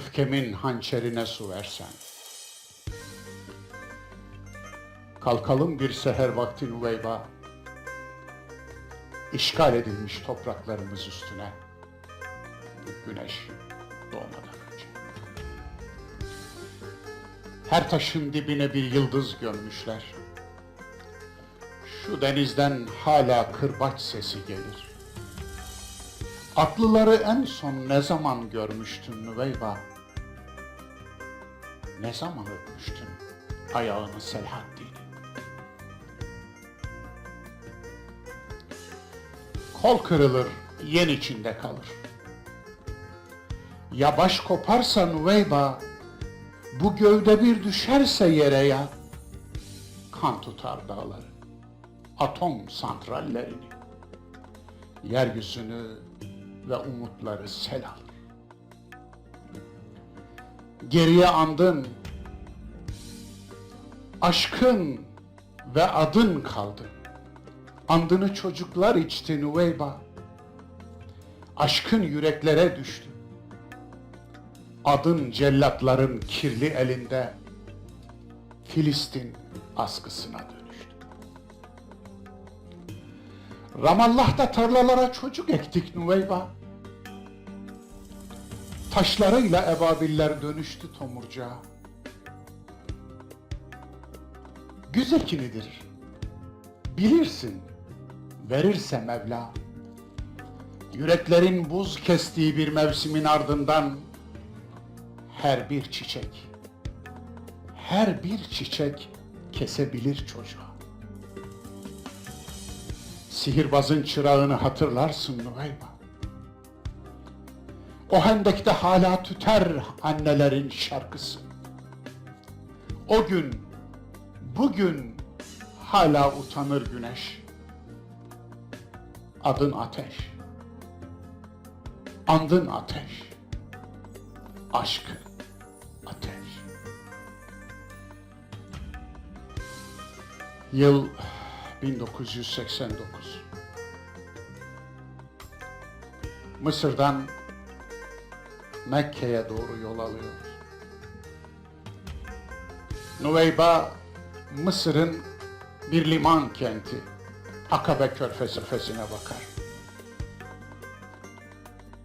öfkemin hançerine su versen. Kalkalım bir seher vakti Nuveyba, işgal edilmiş topraklarımız üstüne, güneş doğmadan önce. Her taşın dibine bir yıldız gömmüşler. Şu denizden hala kırbaç sesi gelir. Aklıları en son ne zaman görmüştün Nüveyba? Ne zaman öpmüştün ayağını Selahaddin'i? Kol kırılır, yen içinde kalır. Ya baş koparsa Nüveyba, bu gövde bir düşerse yere ya, kan tutar dağları, atom santrallerini, yeryüzünü ve umutları sel alır. Geriye andın, aşkın ve adın kaldı. Andını çocuklar içti Nüveyba. Aşkın yüreklere düştü. Adın cellatların kirli elinde Filistin askısına dönüştü. Ramallah'ta tarlalara çocuk ektik Nüveyba. Taşlarıyla ebabiller dönüştü tomurcuğa. Güz ekinidir. Bilirsin, verirse Mevla. Yüreklerin buz kestiği bir mevsimin ardından her bir çiçek, her bir çiçek kesebilir çocuğa. Sihirbazın çırağını hatırlarsın Nüveyba. O hendekte hala tüter annelerin şarkısı. O gün, bugün hala utanır güneş. Adın ateş. Andın ateş. Aşkın ateş. Yıl 1989. Mısır'dan Mekke'ye doğru yol alıyoruz. Nüveyba, Mısır'ın bir liman kenti. Akabe körfezine bakar.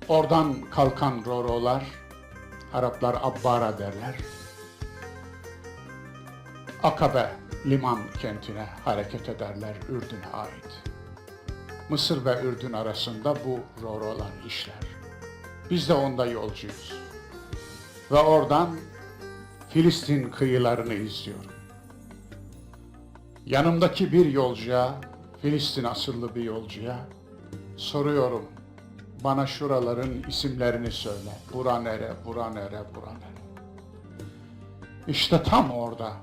Oradan kalkan rorolar, Araplar Abbara derler. Akabe liman kentine hareket ederler Ürdün'e ait. Mısır ve Ürdün arasında bu rorolar işler. Biz de onda yolcuyuz. Ve oradan Filistin kıyılarını izliyorum. Yanımdaki bir yolcuya, Filistin asıllı bir yolcuya soruyorum. Bana şuraların isimlerini söyle. Bura nere, bura nere, bura nere. İşte tam orada.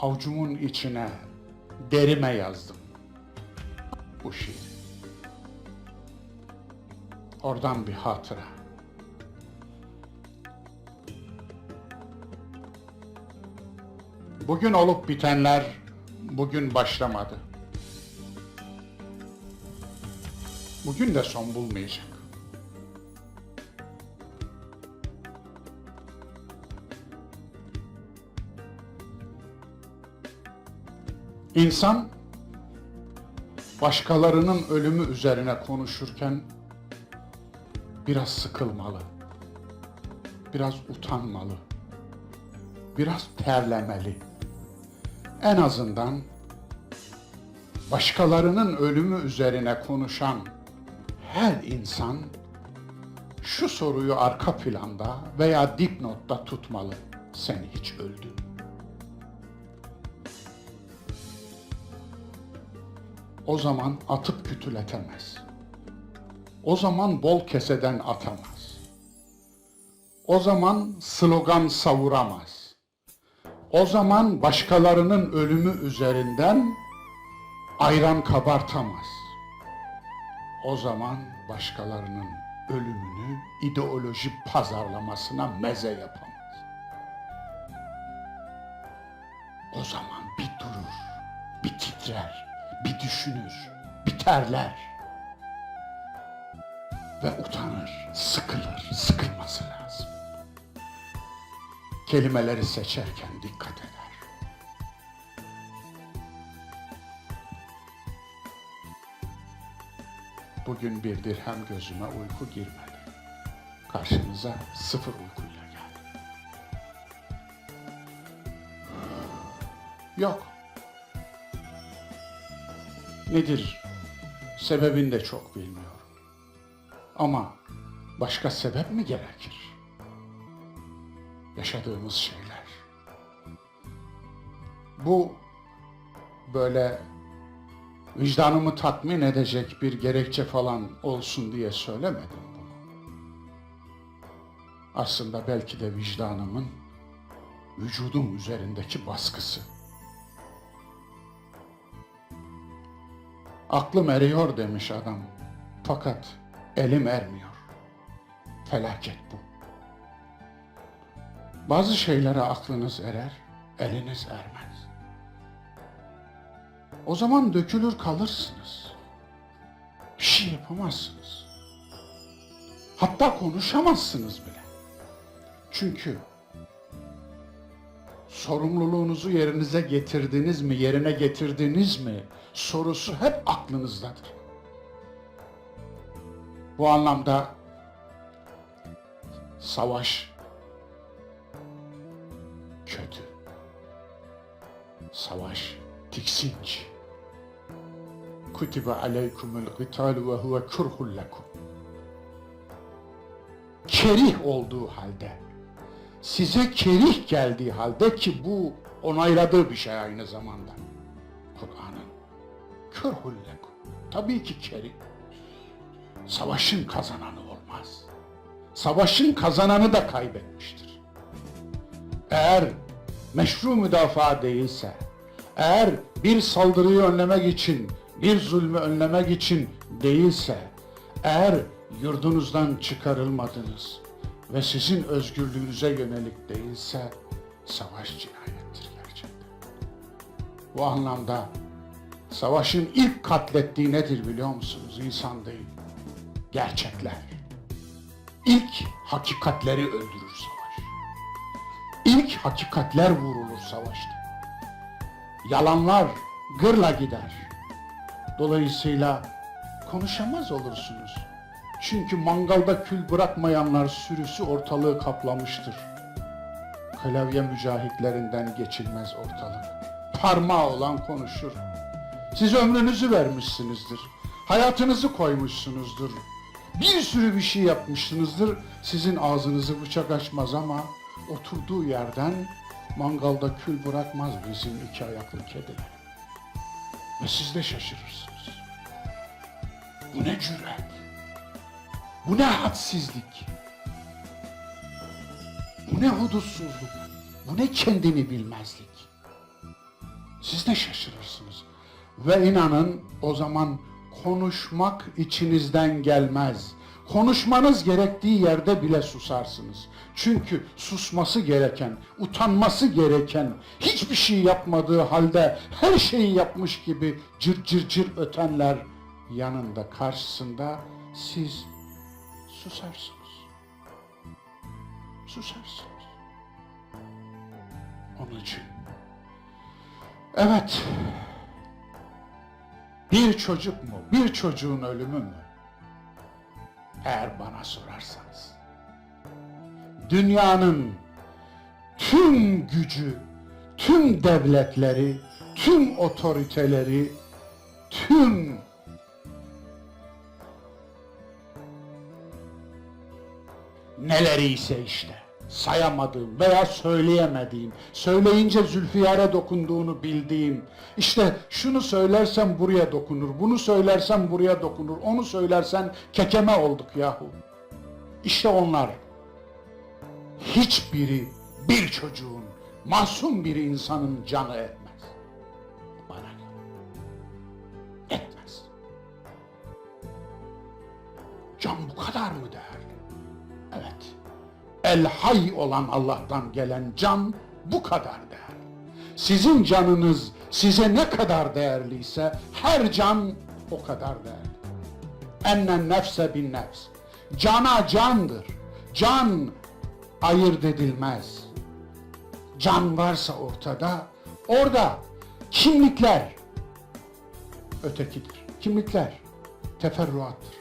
Avucumun içine, derime yazdım bu şiir. Oradan bir hatıra. Bugün olup bitenler bugün başlamadı. Bugün de son bulmayacak. İnsan başkalarının ölümü üzerine konuşurken biraz sıkılmalı. Biraz utanmalı. Biraz terlemeli. En azından başkalarının ölümü üzerine konuşan her insan şu soruyu arka planda veya dipnotta tutmalı. Sen hiç öldün. O zaman atıp kütületemez. O zaman bol keseden atamaz. O zaman slogan savuramaz. O zaman başkalarının ölümü üzerinden ayran kabartamaz. O zaman başkalarının ölümünü ideoloji pazarlamasına meze yapamaz. O zaman bir durur, bir titrer, bir düşünür, bir terler. ve utanır, sıkılır, sıkılması lazım. Kelimeleri seçerken dikkat eder. Bugün bir dirhem gözüme uyku girmedi. Karşınıza sıfır uykuyla geldim. Yok. Nedir? Sebebini de çok bilmiyorum. Ama başka sebep mi gerekir? Yaşadığımız şeyler. Bu böyle vicdanımı tatmin edecek bir gerekçe falan olsun diye söylemedim bunu. Aslında belki de vicdanımın vücudum üzerindeki baskısı. Aklım eriyor demiş adam. Fakat elim ermiyor. Felaket bu. Bazı şeylere aklınız erer, eliniz ermez. O zaman dökülür kalırsınız. Bir şey yapamazsınız. Hatta konuşamazsınız bile. Çünkü sorumluluğunuzu yerinize getirdiniz mi, yerine getirdiniz mi sorusu hep aklınızdadır. Bu anlamda savaş kötü. Savaş tiksinç. Kutibe aleykumul gitalu ve huve kurhul lekum. Kerih olduğu halde, size kerih geldiği halde ki bu onayladığı bir şey aynı zamanda. Kur'an'ın. Kurhul lekum. Tabii ki kerih. Savaşın kazananı olmaz. Savaşın kazananı da kaybetmiştir. Eğer meşru müdafaa değilse, eğer bir saldırıyı önlemek için, bir zulmü önlemek için değilse, eğer yurdunuzdan çıkarılmadınız ve sizin özgürlüğünüze yönelik değilse, savaş cinayettir gerçekten. Bu anlamda savaşın ilk katlettiği nedir biliyor musunuz? İnsan değil, gerçekler. İlk hakikatleri öldürür savaş. İlk hakikatler vurulur savaşta. Yalanlar gırla gider. Dolayısıyla konuşamaz olursunuz. Çünkü mangalda kül bırakmayanlar sürüsü ortalığı kaplamıştır. Klavye mücahitlerinden geçilmez ortalık. Parmağı olan konuşur. Siz ömrünüzü vermişsinizdir. Hayatınızı koymuşsunuzdur. Bir sürü bir şey yapmışsınızdır. Sizin ağzınızı bıçak açmaz ama oturduğu yerden mangalda kül bırakmaz bizim iki ayaklı kediler. Ve siz de şaşırırsınız. Bu ne cüret? Bu ne hadsizlik? Bu ne hudutsuzluk? Bu ne kendini bilmezlik? Siz de şaşırırsınız. Ve inanın o zaman konuşmak içinizden gelmez. Konuşmanız gerektiği yerde bile susarsınız. Çünkü susması gereken, utanması gereken, hiçbir şey yapmadığı halde her şeyi yapmış gibi cır cır cır ötenler yanında, karşısında siz susarsınız. Susarsınız. Onun için evet bir çocuk mu, bir çocuğun ölümü mü? Eğer bana sorarsanız, dünyanın tüm gücü, tüm devletleri, tüm otoriteleri, tüm neleri ise işte sayamadığım veya söyleyemediğim, söyleyince Zülfiyar'a dokunduğunu bildiğim, işte şunu söylersem buraya dokunur, bunu söylersem buraya dokunur, onu söylersen kekeme olduk yahu. İşte onlar. Hiçbiri bir çocuğun, masum bir insanın canı etmez. El hay olan Allah'tan gelen can bu kadar değer. Sizin canınız size ne kadar değerliyse her can o kadar değerli. Ennen nefse bin nefs. Cana candır. Can ayırt edilmez. Can varsa ortada, orada kimlikler ötekidir. Kimlikler teferruattır.